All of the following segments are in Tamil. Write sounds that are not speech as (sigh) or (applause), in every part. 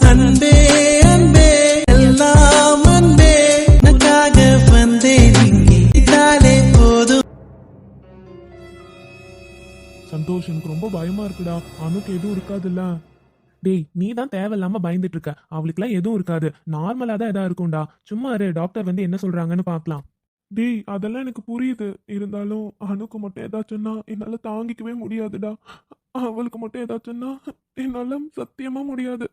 அன்பே அன்பே எல்லாம் அன்பே. வந்தேன் இதாலே போதும். சந்தோஷ் எனக்கு ரொம்ப பயமா இருக்குடா. அனுக்கு எதுவும் இருக்காதுல்ல. டேய் நீ தான் தேவையில்லாம பயந்துட்டு இருக்க. அவளுக்குலாம் எதுவும் இருக்காது. நார்மலா தான் எதா இருக்கும்டா. சும்மா இரு டாக்டர் வந்து என்ன சொல்றாங்கன்னு பார்க்கலாம். டேய் அதெல்லாம் எனக்கு புரியுது. இருந்தாலும் அணுக்கு மட்டும் ஏதாச்சும்னா என்னால தாங்கிக்கவே முடியாதுடா. அவளுக்கு மட்டும் ஏதாச்சும்னா என்னால சத்தியமா முடியாது.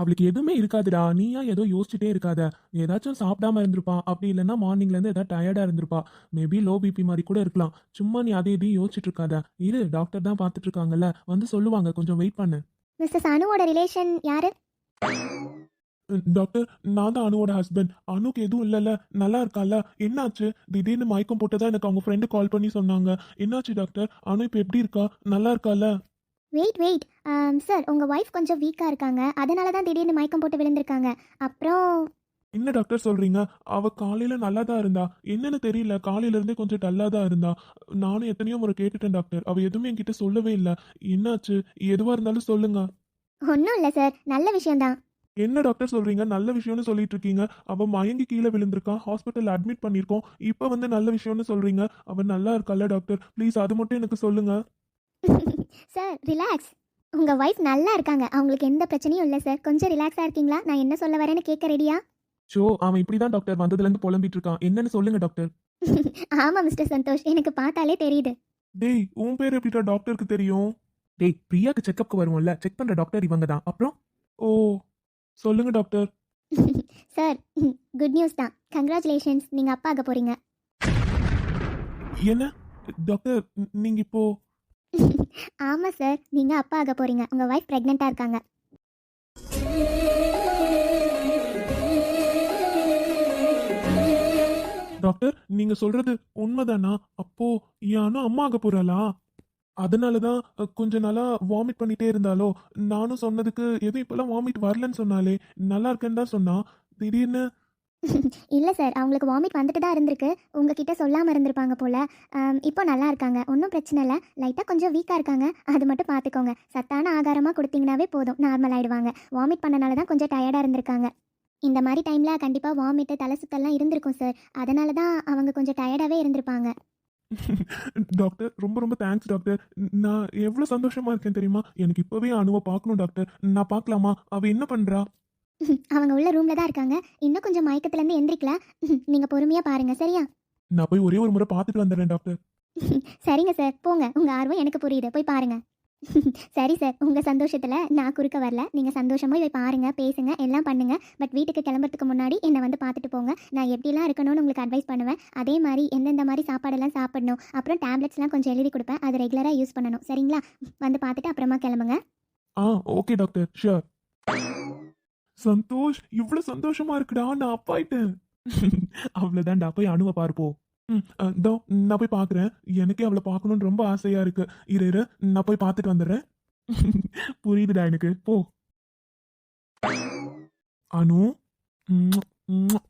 அவளுக்கு எதுவுமே இருக்காதுடா. நீயா ஏதோ யோசிச்சுட்டே இருக்காத. ஏதாச்சும் சாப்பிடாம இருந்திருப்பா. அப்படி இல்லைன்னா மார்னிங்ல இருந்து ஏதாவது டயர்டா இருந்திருப்பா. மேபி லோ பிபி மாதிரி கூட இருக்கலாம். சும்மா நீ அதை இதையும் யோசிச்சுட்டு இருக்காத. இரு டாக்டர் தான் பார்த்துட்டு இருக்காங்கல்ல. வந்து சொல்லுவாங்க. கொஞ்சம் வெயிட் பண்ணு. மிஸ்டர் அனுவோட ரிலேஷன் யாரு? டாக்டர் நான் தான் அனுவோட ஹஸ்பண்ட் அனுக்கு எதுவும் இல்லைல்ல. நல்லா இருக்கால என்னாச்சு? திடீர்னு மயக்கம் போட்டதா எனக்கு அவங்க ஃப்ரெண்டு கால் பண்ணி சொன்னாங்க. என்னாச்சு டாக்டர் அனு இப்போ எப்படி இருக்கா? நல்லா இருக்கால வெயிட் வெயிட் சார் உங்கள் ஒய்ஃப் கொஞ்சம் வீக்காக இருக்காங்க. அதனால தான் திடீர்னு மயக்கம் போட்டு விழுந்திருக்காங்க. அப்புறம் என்ன டாக்டர் சொல்றீங்க? அவ காலையில நல்லா தான் இருந்தா. என்னன்னு தெரியல. காலையில இருந்தே கொஞ்சம் டல்லா தான் இருந்தா. நானும் எத்தனையோ முறை கேட்டுட்டேன் டாக்டர் அவ எதுவுமே என்கிட்ட சொல்லவே இல்லை. என்னாச்சு? எதுவா இருந்தாலும் சொல்லுங்க. ஒன்றும் இல்லை சார் நல்ல விஷயம்தான் என்ன டாக்டர் சொல்றீங்க? நல்ல விஷயம்னு சொல்லிட்டு இருக்கீங்க. அவ மயங்கி கீழே விழுந்திருக்கா. ஹாஸ்பிட்டல் அட்மிட் பண்ணிருக்கோம் இப்போ வந்து நல்ல விஷயம்னு சொல்றீங்க. அவ நல்லா இருக்கால டாக்டர் ப்ளீஸ் அது மட்டும் எனக்கு சொல்லுங்க. சார் ரிலாக்ஸ் உங்கள் ஒய்ஃப் நல்லா இருக்காங்க. அவங்களுக்கு எந்த பிரச்சனையும் இல்லை சார் கொஞ்சம் ரிலாக்ஸாக இருக்கீங்களா? நான் என்ன சொல்ல வரேன்னு கேட்க ரெடியா ஷோ அவன் இப்படிதான் டாக்டர் வந்ததுல இருந்து புலம்பிட்டு இருக்கான் என்னன்னு சொல்லுங்க டாக்டர் ஆமாம் மிஸ்டர் சந்தோஷ். எனக்கு பார்த்தாலே தெரியுது. டேய் உன் பேர் எப்படிடா டாக்டருக்கு தெரியும்? டேய் பிரியாக்கு செக்கப்க்கு வருவோம்ல. செக் பண்ற டாக்டர் இவங்க தான் அப்புறம்? ஓ சொல்லுங்க டாக்டர் சார் குட் நியூஸ் தான். கங்க்ராச்சுலேஷன்ஸ் நீங்கள் அப்பா ஆக போகிறீங்க என்ன? டாக்டர் ந- நீங்க இப்போ ஆமாம் சார் நீங்கள் அப்பா ஆக போகிறீங்க உங்கள் ஒய்ஃப் ப்ரெக்னெண்ட்டாக இருக்காங்க. டாக்டர் நீங்க சொல்றது உண்மைதானா? அப்போ யானும் அம்மா ஆக போறாளா? அதனால தான் கொஞ்ச நாளா வாமிட் பண்ணிட்டே இருந்தாலோ? நானும் சொன்னதுக்கு எதுவும் இப்பெல்லாம் வாமிட் வரலன்னு சொன்னாலே நல்லா இருக்கேன்னு தான் சொன்னா. திடீர்னு இல்லை சார் அவங்களுக்கு வாமிட் வந்துட்டு தான் இருந்திருக்கு. உங்ககிட்ட சொல்லாமல் இருந்திருப்பாங்க போல். இப்போ நல்லா இருக்காங்க. ஒன்றும் பிரச்சனை இல்லை. லைட்டாக கொஞ்சம் வீக்காக இருக்காங்க. அது மட்டும் பார்த்துக்கோங்க சத்தான ஆகாரமாக கொடுத்தீங்கனாவே போதும். நார்மல் ஆகிடுவாங்க வாமிட் பண்ணனால தான் கொஞ்சம் டயர்டாக இருந்திருக்காங்க. இந்த மாதிரி டைமில் கண்டிப்பாக வாமிட்டு தலை சுத்தெல்லாம் இருந்திருக்கும் சார் அதனால தான் அவங்க கொஞ்சம் டயர்டாகவே இருந்திருப்பாங்க. டாக்டர் ரொம்ப ரொம்ப தேங்க்ஸ் டாக்டர் நான் எவ்வளோ சந்தோஷமாக இருக்கேன் தெரியுமா? எனக்கு இப்போவே அணுவை பார்க்கணும் டாக்டர் நான் பார்க்கலாமா? அவள் என்ன பண்ணுறா (laughs) அவங்க உள்ள ரூமில் தான் இருக்காங்க. இன்னும் கொஞ்சம் மயக்கத்துலேருந்து எந்திரிக்கல (laughs) நீங்கள் பொறுமையாக பாருங்கள் சரியா? நான் போய் ஒரே ஒரு முறை பார்த்துட்டு வந்துடுறேன் டாக்டர் (laughs) சரிங்க சார் போங்க. உங்கள் ஆர்வம் எனக்கு புரியுது. போய் பாருங்க. சரி சார் உங்கள் சந்தோஷத்தில் நான் குறுக்க வரல. நீங்கள் சந்தோஷமாக போய் பாருங்க பேசுங்க எல்லாம் பண்ணுங்க. பட் வீட்டுக்கு கிளம்புறதுக்கு முன்னாடி என்னை வந்து பார்த்துட்டு போங்க. நான் எப்படிலாம் இருக்கணும்னு உங்களுக்கு அட்வைஸ் பண்ணுவேன். அதே மாதிரி எந்தெந்த மாதிரி சாப்பாடெல்லாம் சாப்பிடணும். அப்புறம் டேப்லெட்ஸ்லாம் கொஞ்சம் எழுதி கொடுப்பேன். அதை ரெகுலராக யூஸ் பண்ணணும். சரிங்களா? வந்து பார்த்துட்டு அப்புறமா கிளம்புங்க. ஆ ஓகே டாக்டர் ஷூர் சந்தோஷ் இவ்வளவு சந்தோஷமா இருக்குடா நான் அப்பாயிட்டேன் அவ்வளவுதான்டா போய் அணுவை பார்ப்போம் ம் இதோ நான் போய் பார்க்குறேன் எனக்கே அவளை பார்க்கணும்னு ரொம்ப ஆசையா இருக்கு. இரு இரு நான் போய் பார்த்துட்டு வந்துடுறேன். புரியுதுடா எனக்கு போ. அனு? ம், ம்.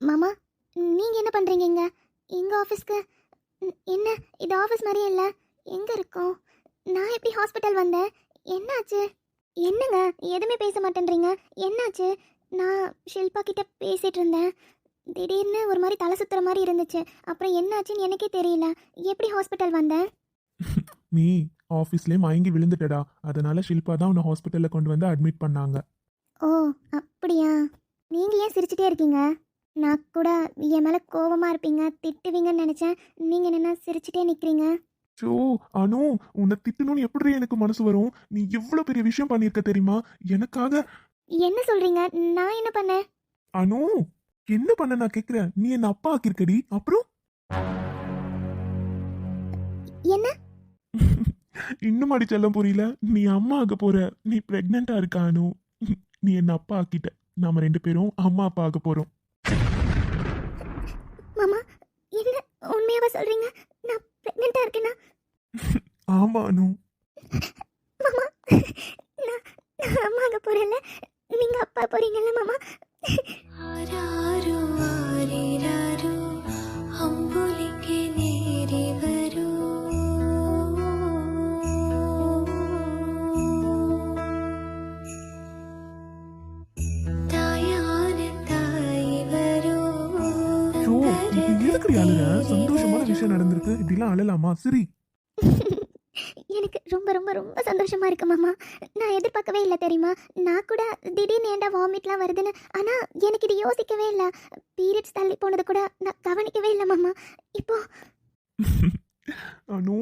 மாமா நீங்கள் என்ன பண்ணுறீங்க இங்க? எங்கள் ஆஃபீஸ்க்கு என்ன இது ஆஃபீஸ் மாதிரியே இல்லை? எங்கே இருக்கோம்? நான் எப்படி ஹாஸ்பிட்டல் வந்தேன்? என்னாச்சு? என்னங்க? எதுவுமே பேச மாட்டேன்றீங்க? என்னாச்சு? நான் ஷில்பா கிட்ட பேசிகிட்டு இருந்தேன். திடீர்னு ஒரு மாதிரி தலை சுத்துற மாதிரி இருந்துச்சு. அப்புறம் என்னாச்சுன்னு எனக்கே தெரியல. எப்படி ஹாஸ்பிட்டல் வந்தேன் (laughs) நீ ஆஃபீஸ்லேயே மயங்கி விழுந்துட்டடா. அதனால ஷில்பா தான் உன்னை ஹாஸ்பிட்டலில் கொண்டு வந்து அட்மிட் பண்ணாங்க. ஓ அப்படியா? நீங்கள் ஏன் சிரிச்சிட்டே இருக்கீங்க? நான் கூட என் மேலே கோவமாக இருப்பீங்க திட்டுவீங்கன்னு நினச்சேன். நீங்கள் என்னென்ன சிரிச்சிட்டே நிற்கிறீங்க ஸோ அனு உன்னை திட்டணும்னு எப்படி எனக்கு மனசு வரும்? நீ எவ்வளோ பெரிய விஷயம் பண்ணியிருக்க தெரியுமா? எனக்காக. என்ன சொல்கிறீங்க நான் என்ன பண்ணேன்? அனு என்ன பண்ண நான் கேட்குறேன் நீ என்ன அப்பா ஆக்கியிருக்கடி? அப்புறம்? என்ன? இன்னும் அடி செல்லம் புரியல. நீ அம்மா ஆக போற. நீ பிரெக்னெண்டா இருக்க அனு. நீ என்ன அப்பா ஆக்கிட்ட. நாம ரெண்டு பேரும் அம்மா அப்பா ஆக போறோம். மாமா என்ன உண்மையாவா சொல்கிறீங்க நான் ப்ரெக்னெண்ட்டாக இருக்கேனா? ஆமா அனு. நான் அம்மாங்க போறேன்ல. நீங்க அப்பா போறீங்கல்ல மாமா? சந்தோஷமான விஷயம் நடந்திருக்கு. இப்படிலாம் அழலாமா? சரி. ரொம்ப ரொம்ப ரொம்ப சந்தோஷமா இருக்கு மாமா. நான் எதிர்பார்க்கவே இல்லை தெரியுமா? நான் கூட திடீர்னு ஏன்டா வாமிட்லாம் வருதுன்னு ஆனால் எனக்கு இது யோசிக்கவே இல்லை. பீரியட்ஸ் தள்ளி போனது கூட நான் கவனிக்கவே இல்லை மாமா. இப்போ அனு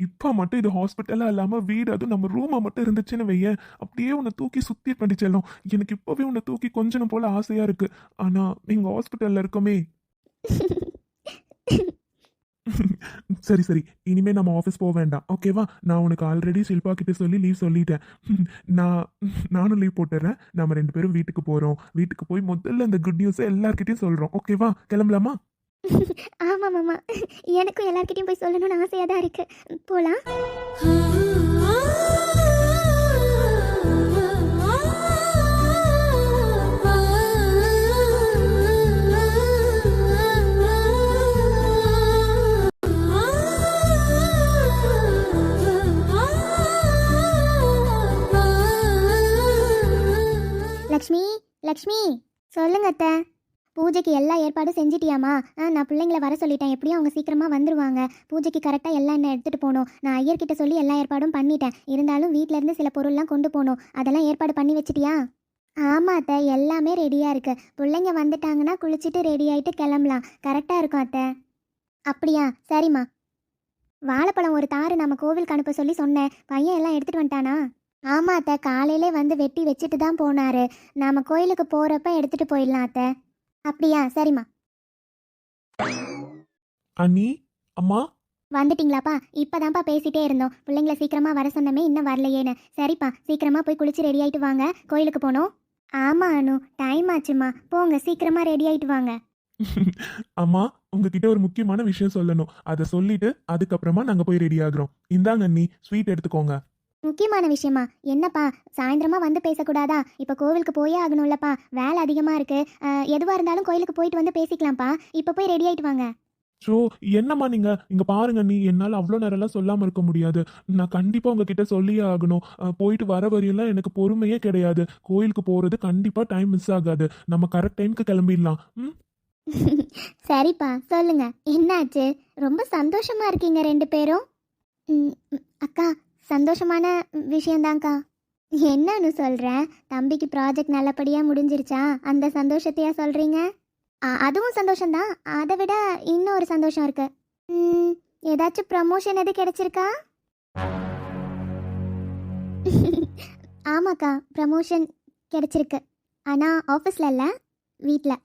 இப்ப மட்டும் இது ஹாஸ்பிட்டலா இல்லாம வீடு அதுவும் நம்ம ரூமா மட்டும் இருந்துச்சுன்னு வையேன் அப்படியே உன்னை தூக்கி சுத்தி பண்ணிச்செல்லும் எனக்கு இப்பவே உன்னை தூக்கி கொஞ்சம் போல ஆசையா இருக்கு. ஆனா நீங்க ஹாஸ்பிட்டல்ல இருக்கோமே. (laughs) சரி சரி. இனிமே நம்ம ஆஃபீஸ் போக வேண்டாம். ஓகேவா நான் உனக்கு ஆல்ரெடி ஷில்பா கிட்ட சொல்லி லீவ் சொல்லிட்டேன். நான் நானும் லீவ் போட்டுறேன். நம்ம ரெண்டு பேரும் வீட்டுக்கு போறோம். வீட்டுக்கு போய் முதல்ல இந்த குட் நியூஸை எல்லார்கிட்டயும் சொல்றோம். ஓகேவா கிளம்பலாமா? (laughs) ஆமாம் மாமா. எனக்கும் எல்லார்கிட்டயும் போய் சொல்லணும்னு ஆசையாக தான் இருக்கு போகலாம் லக்ஷ்மி லக்ஷ்மி சொல்லுங்க அத்தை. பூஜைக்கு எல்லா ஏற்பாடும் செஞ்சிட்டியாமா? ஆ நான் பிள்ளைங்கள வர சொல்லிட்டேன். எப்படியும் அவங்க சீக்கிரமாக வந்துருவாங்க. பூஜைக்கு கரெக்டாக எல்லாம் என்ன எடுத்துகிட்டு போகணும். நான் ஐயர்கிட்ட சொல்லி எல்லா ஏற்பாடும் பண்ணிட்டேன். இருந்தாலும் வீட்ல இருந்து சில பொருள்லாம் கொண்டு போகணும். அதெல்லாம் ஏற்பாடு பண்ணி வச்சிட்டியா? ஆமாம் அத்தை எல்லாமே ரெடியாக இருக்கு. பிள்ளைங்க வந்துட்டாங்கன்னா குளிச்சுட்டு ரெடி ஆகிட்டு கிளம்பலாம். கரெக்டாக இருக்கும் அத்தை. அப்படியா? சரிம்மா. வாழைப்பழம் ஒரு தாறு நம்ம கோவிலுக்கு அனுப்ப சொல்லி சொன்னேன். பையன் எல்லாம் எடுத்துகிட்டு வந்துட்டானா? ஆமாம் அத்தை காலையிலே வந்து வெட்டி வச்சுட்டு தான் போனாரு. நாம கோயிலுக்கு போகிறப்ப எடுத்துகிட்டு போயிடலாம் அத்தை. அப்படியா? சரிம்மா. அண்ணி அம்மா? வந்துட்டீங்களாப்பா? இப்பதான்ப்பா பேசிட்டே இருந்தோம். பிள்ளைங்கள சீக்கிரமா வர சொன்னமே இன்னும் வரலையேன்னு. சரிப்பா சீக்கிரமா போய் குளிச்சு ரெடி ஆயிட்டு வாங்க. கோயிலுக்கு போனோம். ஆமா அனு. டைம் ஆச்சுமா போங்க சீக்கிரமா ரெடி ஆயிட்டு வாங்க. (laughs) அம்மா உங்ககிட்ட ஒரு முக்கியமான விஷயம் சொல்லணும். அதை சொல்லிட்டு அதுக்கப்புறமா நாங்க போய் ரெடி ஆகுறோம். இந்தாங்க அண்ணி ஸ்வீட் எடுத்துக்கோங்க. முக்கியமான விஷயமா? என்னப்பா? சாயந்தரமா வந்து பேசக்கூடாதா? இப்போ கோவிலுக்கு போயே ஆகணும்லப்பா. வேலை அதிகமா இருக்கு. அஹ், எதுவா இருந்தாலும் கோயிலுக்கு போயிட்டு வந்து பேசிக்கலாம்ப்பா. இப்போ போய் ரெடி ஆயிட்டு வாங்க. ஸோ என்னம்மா நீங்க? இங்க பாருங்க நீ என்னால அவ்வளோ நேரம்லாம் சொல்லாம இருக்க முடியாது. நான் கண்டிப்பா உங்ககிட்ட சொல்லியே ஆகணும். அஹ், போயிட்டு வர வரையெல்லாம் எனக்கு பொறுமையே கிடையாது. கோயிலுக்கு போறது கண்டிப்பா டைம் மிஸ் ஆகாது. நம்ம கரெக்ட் டைம்க்கு கிளம்பிடலாம். ம்? (laughs) சரிப்பா சொல்லுங்க. என்னாச்சு? ரொம்ப சந்தோஷமா இருக்கீங்க ரெண்டு பேரும். ம், ம், அக்கா சந்தோஷமான விஷயந்தாங்க்கா என்னன்னு சொல்கிறேன் தம்பிக்கு ப்ராஜெக்ட் நல்லபடியாக முடிஞ்சிருச்சா? அந்த சந்தோஷத்தையா சொல்கிறீங்க அதுவும் சந்தோஷம்தான் அதை விட இன்னொரு சந்தோஷம் இருக்கு. ம், ஏதாச்சும் ப்ரமோஷன் எது கிடைச்சிருக்கா? ஆமாக்கா ப்ரமோஷன் கிடைச்சிருக்கு. ஆனால் ஆஃபீஸில் இல்லை வீட்டில்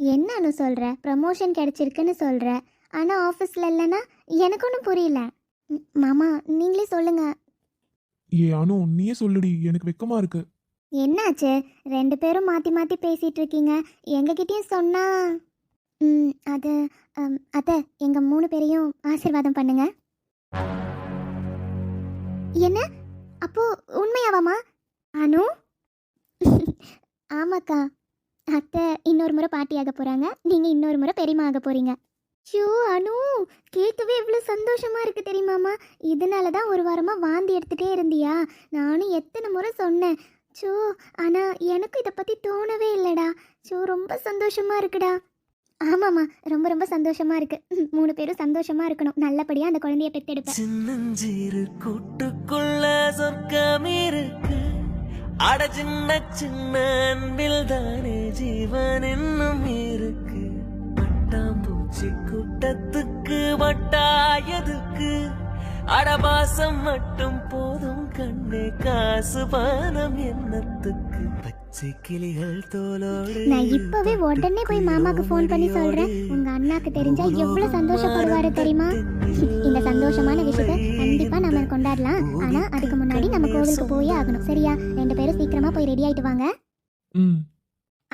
என்னன்னு சொல்கிற ப்ரமோஷன் கிடைச்சிருக்குன்னு சொல்கிற ஆனால் ஆஃபீஸில் இல்லைன்னா எனக்கு ஒன்றும் புரியல. மாமா நீங்களே சொல்லுங்க. ஏ அனு நீயே சொல்லுடி எனக்கு வெக்கமா இருக்கு. என்னாச்சு? ரெண்டு பேரும் மாற்றி மாற்றி பேசிகிட்டு இருக்கீங்க. எங்ககிட்டயும் சொன்னா? ம் அது அம், அத்தை எங்கள் மூணு பேரையும் ஆசீர்வாதம் பண்ணுங்க. என்ன? அப்போ உண்மையாவாமா? அனு? ஆமாக்கா. அத்தை இன்னொரு முறை பாட்டியாக போகிறாங்க நீங்கள் இன்னொரு முறை பெரியம்மா ஆக போகிறீங்க ஷோ அனு கேட்கவே இவ்வளோ சந்தோஷமா இருக்கு தெரியுமாம்மா. இதனால தான் ஒரு வாரமாக வாந்தி எடுத்துகிட்டே இருந்தியா. நானும் எத்தனை முறை சொன்னேன். ஷோ ஆனால் எனக்கு இதை பற்றி தோணவே இல்லைடா. ஷோ ரொம்ப சந்தோஷமா இருக்குடா. ஆமாம்மா ரொம்ப ரொம்ப சந்தோஷமா இருக்கு. (laughs) மூணு பேரும் சந்தோஷமா இருக்கணும். நல்லபடியாக அந்த குழந்தைய பெற்றெடுப்பேன் சின்னஞ்சிறு கூட்டுக்குள்ள சொர்க்கம் இருக்கு. அட சின்ன சின்ன அன்பில் தானே ஜீவன் இன்னும் இருக்கு பட்டாம்பூச்சி கூட்டத்துக்கு வட்டாயதுக்கு அடபாசம் மட்டும் போதும். கண்ணே காசு பானம் என்னத்துக்கு? பச்சை கிளிகள் தோலோடு நான் இப்பவே உடனே போய் மாமாக்கு ஃபோன் பண்ணி சொல்றேன். உங்க அண்ணாக்கு தெரிஞ்சா எவ்வளவு சந்தோஷப்படுவாரு தெரியுமா? இந்த சந்தோஷமான விஷயத்த கண்டிப்பா நம்ம கொண்டாடலாம். ஆனா அதுக்கு முன்னாடி நம்ம கோவிலுக்கு போயே ஆகணும். சரியா? ரெண்டு பேரும் சீக்கிரமா போய் ரெடி ஆயிட்டு வாங்க. ம்.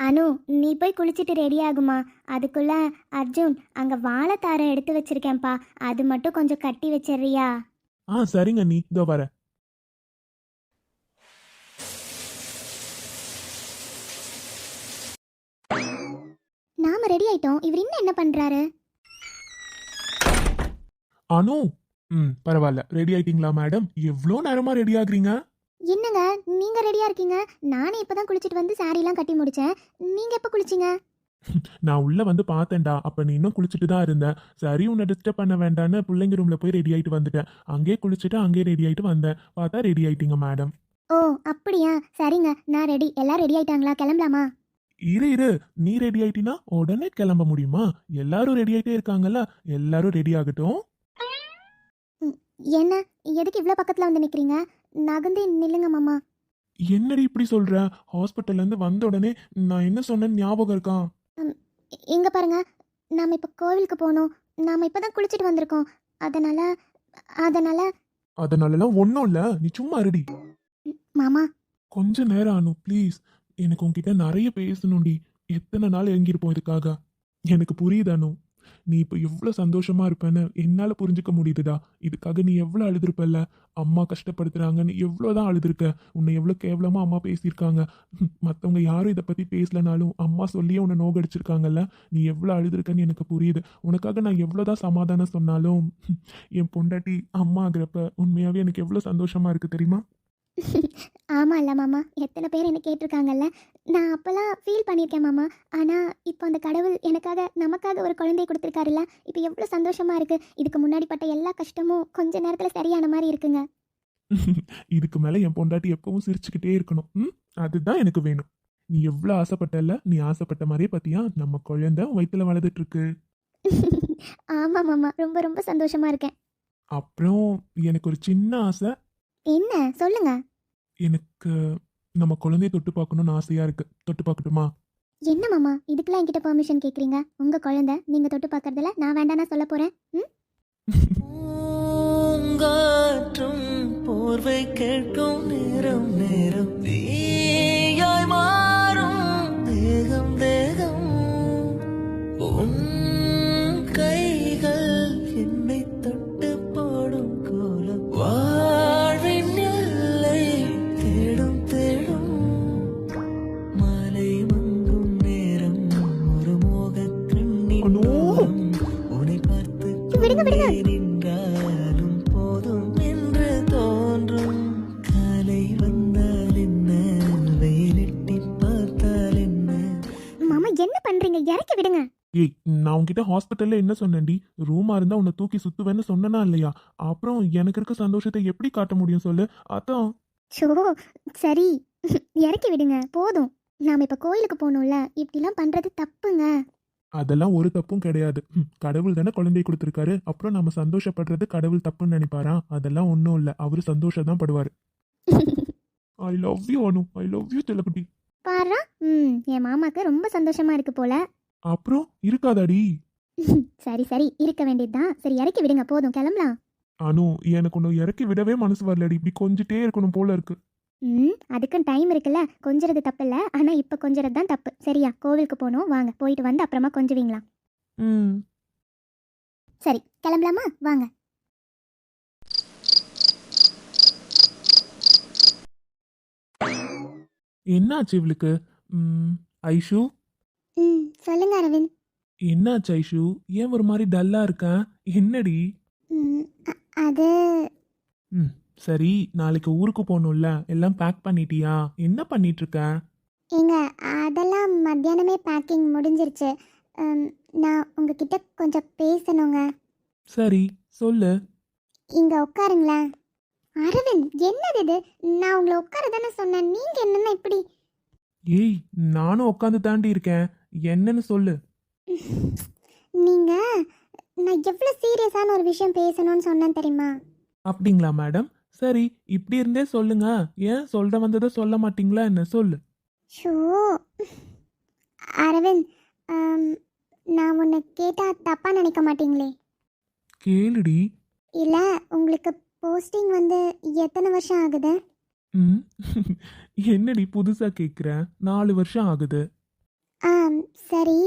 அனு நீ போய் குளிச்சுட்டு ரெடி ஆகுமா? அதுக்குள்ள அர்ஜுன் அங்க வாழைத்தாரம் எடுத்து வச்சிருக்கேன்ப்பா. அது மட்டும் கொஞ்சம் கட்டி வச்சிடுறியா? ஆ சரிங்க நீ இதோ வரேன் நாம ரெடி ஆயிட்டோம். இவர் இன்னும் என்ன பண்றாரு? அனு ம் பரவாயில்ல. ரெடி ஆயிட்டீங்களா மேடம் எவ்வளோ நேரமா ரெடி ஆகுறீங்க? என்னங்க நீங்க ரெடியா இருக்கீங்க? நானே இப்பதான் குளிச்சிட்டு வந்து சாரீலாம் கட்டி முடிச்சேன். நீங்க எப்ப குளிச்சீங்க? (laughs) நான் உள்ள வந்து பார்த்தேன்டா. அப்ப நீ இன்னும் குளிச்சுட்டு தான் இருந்த. சரி உன்னை டிஸ்டர்ப் பண்ண வேண்டான்னு பிள்ளைங்க ரூம்ல போய் ரெடி ஆயிட்டு வந்துட்டேன். அங்கேயே குளிச்சுட்டு அங்கேயே ரெடி ஆயிட்டு வந்தேன். பார்த்தா ரெடி ஆயிட்டீங்க மேடம் ஓ அப்படியா? சரிங்க நான் ரெடி எல்லாம் ரெடி ஆயிட்டாங்களா? கிளம்பலாமா? இரு இரு. நீ ரெடி ஆயிட்டினா உடனே கிளம்ப முடியுமா? எல்லாரும் ரெடி ஆயிட்டே இருக்காங்கல்ல. எல்லாரும் ரெடி ஆகட்டும். என்ன? எதுக்கு இவ்வளோ பக்கத்தில் வந்து நிற்கிறீங்க நகர்ந்து நில்லுங்க மாமா. என்னடி இப்படி சொல்ற? ஹாஸ்பிட்டல்ல இருந்து வந்த உடனே நான் என்ன சொன்னேன்னு ஞாபகம் இருக்கா? இங்க பாருங்க. நாம இப்போ கோவிலுக்கு போகணும் நாம இப்போ தான் குளிச்சுட்டு வந்திருக்கோம். அதனால அதனால அதனாலலாம் ஒன்றும் இல்லை. நீ சும்மா ரெடி மாமா. கொஞ்ச நேரம் ஆனு ப்ளீஸ் எனக்கு உன்கிட்ட நிறைய பேசணும்டி. எத்தனை நாள் எங்கிருப்போம் இதுக்காக. எனக்கு புரியுது அனு. நீ இப்போ எவ்வளோ சந்தோஷமாக இருப்பேன்னு என்னால் புரிஞ்சுக்க முடியுதுடா. இதுக்காக நீ எவ்வளோ அழுதுருப்பல்ல? அம்மா கஷ்டப்படுத்துகிறாங்கன்னு எவ்வளோ தான் அழுதுருக்க. உன்னை எவ்வளோ கேவலமாக அம்மா பேசியிருக்காங்க. மற்றவங்க யாரும் இதை பற்றி பேசலனாலும் அம்மா சொல்லியே உன்னை நோகடிச்சிருக்காங்கல்ல. நீ எவ்வளோ அழுதுருக்கன்னு எனக்கு புரியுது. உனக்காக நான் எவ்வளோ தான் சமாதானம் சொன்னாலும் என் பொண்டாட்டி அம்மா ஆகிறப்ப உண்மையாகவே எனக்கு எவ்வளோ சந்தோஷமாக இருக்குது தெரியுமா? (laughs) ஆமா இல்ல மாமா. எத்தனை பேர் என்ன கேட்டிருக்காங்கல்ல. நான் அப்போல்லாம் ஃபீல் பண்ணியிருக்கேன் மாமா. ஆனால் இப்போ அந்த கடவுள் எனக்காக நமக்காக ஒரு குழந்தைய கொடுத்துருக்காருல்ல. இப்போ எவ்வளோ சந்தோஷமா இருக்கு. இதுக்கு முன்னாடி பட்ட எல்லா கஷ்டமும் கொஞ்ச நேரத்தில் சரியான மாதிரி இருக்குங்க. (laughs) இதுக்கு மேல என் பொண்டாட்டி எப்பவும் சிரிச்சுக்கிட்டே இருக்கணும். ம்? அதுதான் எனக்கு வேணும். நீ எவ்வளவு ஆசைப்பட்டல நீ ஆசைப்பட்ட மாதிரியே பாத்தியா? நம்ம குழந்தை வயித்துல வளர்ந்துட்டு இருக்கு (laughs) ஆமா மாமா. ரொம்ப ரொம்ப சந்தோஷமா இருக்கேன். அப்புறம் எனக்கு ஒரு சின்ன ஆசை. என்ன? சொல்லுங்க. எனக்கு நம்ம குழந்தைய தொட்டு பார்க்கணும்னு ஆசையா இருக்கு. தொட்டு பார்க்கட்டுமா? என்ன மாமா? இதுக்கெல்லாம் என்கிட்ட பெர்மிஷன் கேட்குறீங்க உங்க குழந்தை நீங்க தொட்டு பார்க்கறதுல நான் வேண்டாம்னா சொல்ல போறேன். ம்? பூங்காற்றும் போர்வை கேட்கும் நேரம் நேரம். தீயாய் உன்கிட்ட ஹாஸ்பிட்டல்ல என்ன சொன்னேன்டி? ரூமா இருந்தா உன்னை தூக்கி சுத்துவேன்னு சொன்னனா இல்லையா? அப்புறம் எனக்கு இருக்க சந்தோஷத்தை எப்படி காட்ட முடியும் சொல்லு? அதான். சரி. இறக்கி விடுங்க. போதும். நாம இப்ப கோயிலுக்கு போகணும்ல. இப்படிலாம் பண்றது தப்புங்க. அதெல்லாம் ஒரு தப்பும் கிடையாது. கடவுள் தானே குழந்தை கொடுத்துருக்காரு. அப்புறம் நம்ம சந்தோஷப்படுறது கடவுள் தப்புன்னு நினைப்பாரா? அதெல்லாம் ஒன்றும் இல்லை. அவரு சந்தோஷம் தான் படுவார். I (laughs) love you Anu. I love you செல்லக்குட்டி பாரா? ம் என் மாமாக்கு ரொம்ப சந்தோஷமா இருக்கு போல. அப்புறம் இருக்காதாடி. (laughs) சரி சரி. இருக்க வேண்டியதுதான். சரி இறக்கி விடுங்க. போதும். கிளம்பலாம். அனு எனக்கு ஒன்று இறக்கி விடவே மனசு வரலடி. இப்படி கொஞ்சிட்டே இருக்கணும் போல இருக்கு. ம் அதுக்கும் டைம் இருக்குல்ல. கொஞ்சறது தப்பு இல்லை ஆனால் இப்போ கொஞ்சறது தான் தப்பு. சரியா கோவிலுக்கு போகணும் வாங்க. போயிட்டு வந்து அப்புறமா கொஞ்சுவீங்களா? ம். சரி கிளம்பலாமா? வாங்க. என்னாச்சு இவளுக்கு? ம், ஐஷு? ம் சொல்லுங்க அரவிந்த். என்னாச்சு ஐஷு? ஏன் ஒரு மாதிரி டல்லா இருக்க? என்னடி? ம், அ- அது ம் சரி நாளைக்கு ஊருக்கு போகணும்ல. எல்லாம் பேக் பண்ணிட்டியா? என்ன பண்ணிட்டு இருக்க ஏங்க அதெல்லாம் மத்தியானமே பேக்கிங் முடிஞ்சிருச்சு. ம், நான் உங்ககிட்ட கொஞ்சம் பேசணுங்க. சரி சொல்லு. இங்க உட்காருங்களேன் அரவிந்த் என்னது இது? நான் உங்களை உட்கார தானே சொன்னேன். நீங்க என்னன்னா இப்படி? ஏய் நானும் உட்காந்து தாண்டி இருக்கேன். என்னன்னு சொல்லு. நீங்க நான் எவ்வளோ சீரியஸான ஒரு விஷயம் பேசணும்னு சொன்னேன் தெரியுமா? அப்படிங்களா மேடம்? சரி இப்படி இருந்தே சொல்லுங்க. ஏன் சொல்ல வந்ததை சொல்ல மாட்டீங்களா என்ன? சொல்லு. ஷோ. அரவிந்த் ஆம், நான் உன்னை கேட்டால் தப்பாக நினைக்க மாட்டீங்களே. கேளுடி. இல்லை உங்களுக்கு போஸ்டிங் வந்து எத்தனை வருஷம் ஆகுது? ம். (laughs) என்னடி புதுசா கேக்குற? நாலு வருஷம் ஆகுது. சரி.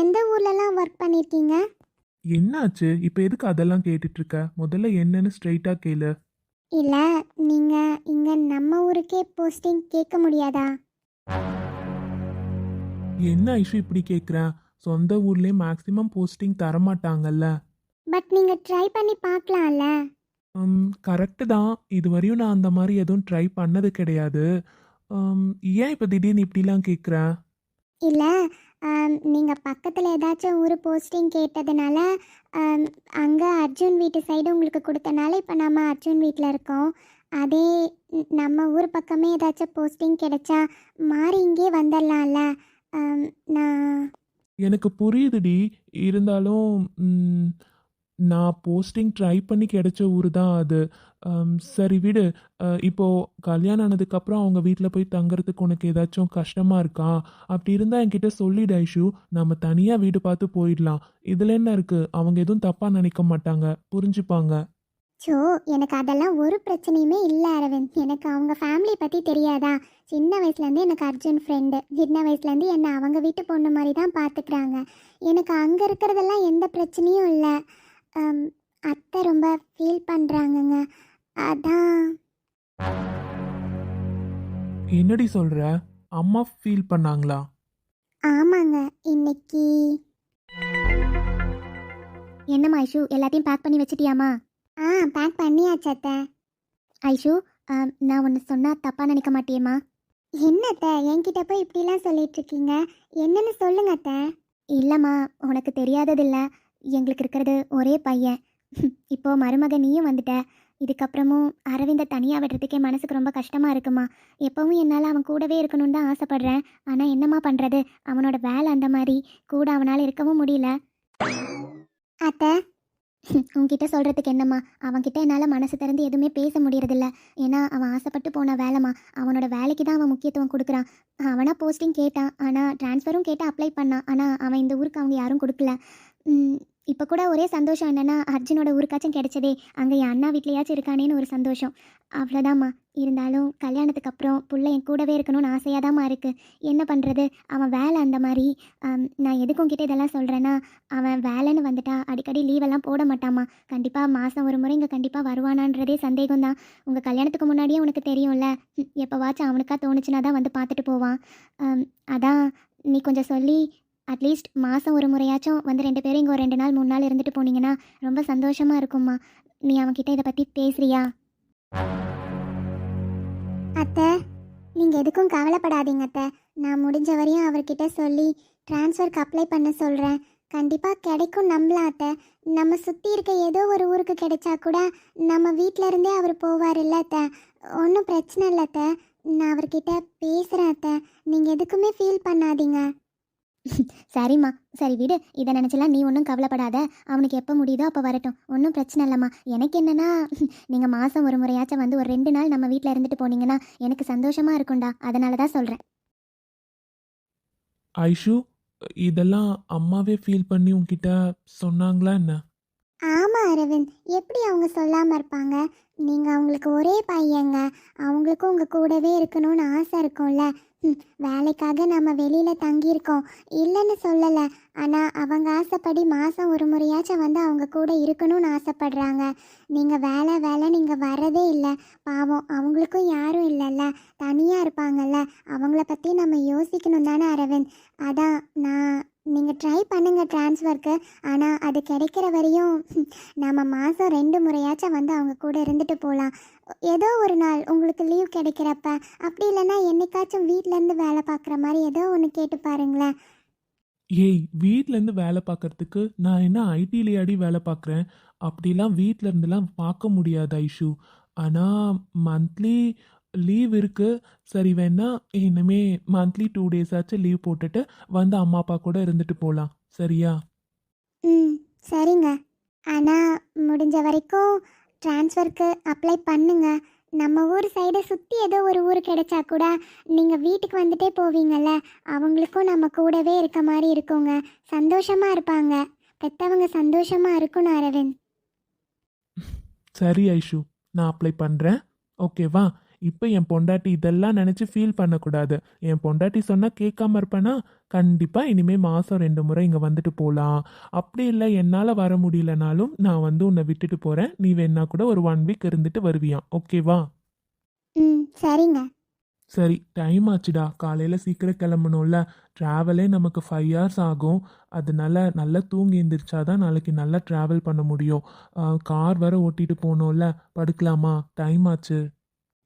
எந்த ஊர்லலாம் ஒர்க் பண்ணியிருக்கீங்க என்னாச்சு? இப்ப எதுக்கு அதெல்லாம் கேட்டுட்டு இருக்க முதல்ல என்னன்னு ஸ்ட்ரைட்டா கேளு. இல்லை நீங்கள் இங்கே நம்ம ஊருக்கே போஸ்டிங் கேட்க முடியாதா? என்ன ஐஷு இப்படி கேக்குற? சொந்த ஊர்லயே மேக்ஸிமம் போஸ்டிங் தரமாட்டாங்கல்ல. பட் நீங்கள் ட்ரை பண்ணி பார்க்கலாம்ல கரெக்டு தான். இதுவரையும் நான் அந்த மாதிரி எதுவும் ட்ரை பண்ணது கிடையாது. உம், ஏன் இப்போ திடீர்னு இப்படிலாம் கேட்குற இல்லை நீங்கள் பக்கத்தில் ஏதாச்சும் ஊர் போஸ்டிங் கேட்டதுனால அங்கே அர்ஜுன் வீட்டு சைடு உங்களுக்கு கொடுத்தனால இப்போ நம்ம அர்ஜுன் வீட்டில் இருக்கோம். அதே நம்ம ஊர் பக்கமே ஏதாச்சும் போஸ்டிங் கிடைச்சா மாறி இங்கே வந்துடலாம்ல. நான் எனக்கு புரியுதுடி. இருந்தாலும் நான் போஸ்டிங் ட்ரை பண்ணி கிடைச்ச ஊர் தான் அது. சரி விடு. இப்போது கல்யாணம் ஆனதுக்கப்புறம் அவங்க வீட்டில் போய் தங்குறதுக்கு உனக்கு ஏதாச்சும் கஷ்டமாக இருக்கா? அப்படி இருந்தால் என்கிட்ட சொல்லிடு ஐஷு நம்ம தனியாக வீடு பார்த்து போயிடலாம். இதில் என்ன இருக்குது அவங்க எதுவும் தப்பாக நினைக்க மாட்டாங்க. புரிஞ்சுப்பாங்க. ஸோ எனக்கு அதெல்லாம் ஒரு பிரச்சனையுமே இல்லை அரவிந்த். எனக்கு அவங்க ஃபேமிலி பற்றி தெரியாதா? சின்ன வயசுலேருந்து எனக்கு அர்ஜுன் ஃப்ரெண்டு சின்ன வயசுலேருந்து என்னை அவங்க வீட்டு பொண்ணு மாதிரி தான் பார்த்துக்கிறாங்க எனக்கு அங்கே இருக்கிறதெல்லாம் எந்த பிரச்சனையும் இல்லை. அத்தை ரொம்ப ஃபீல் பண்ணுறாங்கங்க அதான். என்னடி சொல்ற? அம்மா ஃபீல் பண்ணாங்களா? ஆமாங்க இன்னைக்கு. என்னம்மா ஐஷு? எல்லாத்தையும் பேக் பண்ணி வச்சிட்டியாமா ஆ பேக் பண்ணியாச்சு அத்தை. ஐஷு நான் ஒன்று சொன்னால் தப்பாக நினைக்க மாட்டியேம்மா. என்னத்த என்கிட்ட போய் இப்படிலாம் சொல்லிட்டு இருக்கீங்க. என்னன்னு சொல்லுங்க அத்தை. இல்லைம்மா உனக்கு தெரியாததில்ல. எங்களுக்கு இருக்கிறது ஒரே பையன். இப்போ மருமக நீயும் வந்துட்ட. இதுக்கப்புறமும் அரவிந்த தனியாக விடுறதுக்கே மனசுக்கு ரொம்ப கஷ்டமாக இருக்குமா? எப்பவும் என்னால் அவன் கூடவே இருக்கணும்னு தான் ஆசைப்பட்றேன். ஆனால் என்னம்மா பண்ணுறது அவனோட வேலை அந்த மாதிரி. கூட அவனால் இருக்கவும் முடியல. அத்தை உன்கிட்ட சொல்கிறதுக்கு என்னம்மா? அவன்கிட்ட என்னால் மனசு திறந்து எதுவுமே பேச முடியறதில்ல. ஏன்னா அவன் ஆசைப்பட்டு போன வேலைம்மா. அவனோட வேலைக்கு தான் அவன் முக்கியத்துவம் கொடுக்குறான். அவனாக போஸ்டிங் கேட்டான். ஆனால் ட்ரான்ஸ்ஃபரும் கேட்டு அப்ளை பண்ணான். ஆனால் அவன் இந்த ஊருக்கு அவங்க யாரும் கொடுக்கல. இப்போ கூட ஒரே சந்தோஷம் என்னென்னா அர்ஜுனோட ஊருக்காச்சும் கிடைச்சதே அங்கே என் அண்ணா வீட்லையாச்சும் இருக்கானேன்னு ஒரு சந்தோஷம். அவ்வளோதாம்மா இருந்தாலும் கல்யாணத்துக்கு அப்புறம் புள்ள என் கூடவே இருக்கணும்னு ஆசையாக இருக்குது என்ன பண்ணுறது அவன் வேலை அந்த மாதிரி. நான் எதுக்கும் கிட்டே இதெல்லாம் சொல்கிறேன்னா அவன் வேலைன்னு வந்துட்டா அடிக்கடி லீவெல்லாம் போட மாட்டாம்மா. கண்டிப்பாக மாதம் ஒரு முறை இங்கே கண்டிப்பாக வருவானான்றதே சந்தேகம் தான் உங்கள் கல்யாணத்துக்கு முன்னாடியே உனக்கு தெரியும்ல. எப்போவாச்சும் அவனுக்கா தோணுச்சுன்னா தான் வந்து பார்த்துட்டு போவான். அதான் நீ கொஞ்சம் சொல்லி அட்லீஸ்ட் மாதம் ஒரு முறையாச்சும் வந்து ரெண்டு பேரும் இங்கே ஒரு ரெண்டு நாள் மூணு நாள் இருந்துட்டு போனீங்கன்னா ரொம்ப சந்தோஷமாக இருக்கும்மா. நீ அவன்கிட்ட இதை பற்றி பேசுறியா? அத்தை நீங்கள் எதுக்கும் கவலைப்படாதீங்க அத்தை. நான் முடிஞ்ச வரையும் அவர்கிட்ட சொல்லி டிரான்ஸ்ஃபருக்கு அப்ளை பண்ண சொல்கிறேன் கண்டிப்பாக கிடைக்கும் நம்பலாம் அத்தை. நம்ம சுற்றி இருக்க ஏதோ ஒரு ஊருக்கு கிடைச்சா கூட நம்ம வீட்டில் இருந்தே அவர் போவார் இல்லை அத்தை. ஒன்றும் பிரச்சனை இல்லை அத்தை. நான் அவர்கிட்ட பேசுகிறேன் அத்தை. நீங்கள் எதுக்குமே ஃபீல் பண்ணாதீங்க. சரிம்மா. சரி விடு. இதை நினச்சலாம் நீ ஒன்றும் கவலைப்படாத. அவனுக்கு எப்போ முடியுதோ அப்போ வரட்டும். ஒன்றும் பிரச்சனை இல்லைம்மா. எனக்கு என்னென்னா நீங்கள் மாதம் ஒரு முறையாச்சும் வந்து ஒரு ரெண்டு நாள் நம்ம வீட்டில் இருந்துட்டு போனீங்கன்னா எனக்கு சந்தோஷமாக இருக்கும்டா. அதனால தான் சொல்கிறேன் ஐஷு இதெல்லாம் அம்மாவே ஃபீல் பண்ணி உன்கிட்ட சொன்னாங்களா என்ன? ஆமாம் அரவிந்த். எப்படி அவங்க சொல்லாமல் இருப்பாங்க? நீங்கள் அவங்களுக்கு ஒரே பையங்க. அவங்களுக்கும் உங்கள் கூடவே இருக்கணும்னு ஆசை இருக்கும்ல. வேலைக்காக நம்ம வெளியில் தங்கியிருக்கோம். இல்லைன்னு சொல்லலை. ஆனால் அவங்க ஆசைப்படி மாதம் ஒரு முறையாச்சும் வந்து அவங்க கூட இருக்கணும்னு ஆசைப்படுறாங்க. நீங்கள் வேலை வேலை நீங்கள் வரதே இல்லை. பாவம் அவங்களுக்கும் யாரும் இல்லைல்ல. தனியாக இருப்பாங்கல்ல. அவங்கள பற்றி நம்ம யோசிக்கணும் தானே அரவிந்த். அதான் நான் நீங்கள் ட்ரை பண்ணுங்கள் ட்ரான்ஸ்ஃபருக்கு ஆனால் அது கிடைக்கிற வரையும் நம்ம மாதம் ரெண்டு முறையாச்சும் வந்து அவங்க கூட இருந்துட்டு போகலாம் ஏதோ ஒரு நாள் உங்களுக்கு லீவ் கிடைக்கிறப்ப அப்படி இல்லைன்னா என்னைக்காச்சும் வீட்டிலேருந்து வேலை பார்க்குற மாதிரி ஏதோ ஒன்று கேட்டு பாருங்களேன். ஏய் வீட்டிலேருந்து வேலை பார்க்கறதுக்கு நான் என்ன ஐடியிலேயாடி வேலை பார்க்குறேன்? அப்படிலாம் வீட்டிலேருந்துலாம் பார்க்க முடியாது ஐஷு. ஆனால் மந்த்லி லீவ் இருக்கு. சரி வேணா இனிமே மந்த்லி டூ டேஸ் ஆச்சும் லீவ் போட்டுட்டு வந்து அம்மா அப்பா கூட இருந்துட்டு போகலாம் சரியா? ம் சரிங்க. ஆனால் முடிஞ்ச வரைக்கும் ட்ரான்ஸ்ஃபருக்கு அப்ளை பண்ணுங்க. நம்ம ஊர் சைடை சுற்றி ஏதோ ஒரு ஊர் கிடைச்சா கூட நீங்கள் வீட்டுக்கு வந்துட்டே போவீங்கல்ல அவங்களுக்கும் நம்ம கூடவே இருக்க மாதிரி இருக்குங்க. சந்தோஷமாக இருப்பாங்க. பெற்றவங்க சந்தோஷமாக இருக்கணும் அரவிந்த். சரி ஐஷு. நான் அப்ளை பண்ணுறேன் ஓகேவா? இப்போ என் பொண்டாட்டி இதெல்லாம் நினச்சி ஃபீல் பண்ணக்கூடாது. என் பொண்டாட்டி சொன்னால் கேட்காம இருப்பேனா? கண்டிப்பாக இனிமேல் மாதம் ரெண்டு முறை இங்கே வந்துட்டு போகலாம் அப்படி இல்லை என்னால் வர முடியலனாலும் நான் வந்து உன்னை விட்டுட்டு போகிறேன் நீ வேணா கூட ஒரு ஒன் வீக் இருந்துட்டு வருவியாம் ஓகேவா ம் சரிங்க. சரி டைம் ஆச்சுடா. காலையில் சீக்கிரம் கிளம்பணும்ல. ட்ராவலே நமக்கு ஃபைவ் ஹவர்ஸ் ஆகும். அதனால நல்லா தூங்கி எந்திரிச்சாதான் நாளைக்கு நல்லா ட்ராவல் பண்ண முடியும். கார் வர ஓட்டிட்டு போகணும்ல படுக்கலாமா? டைம் ஆச்சு.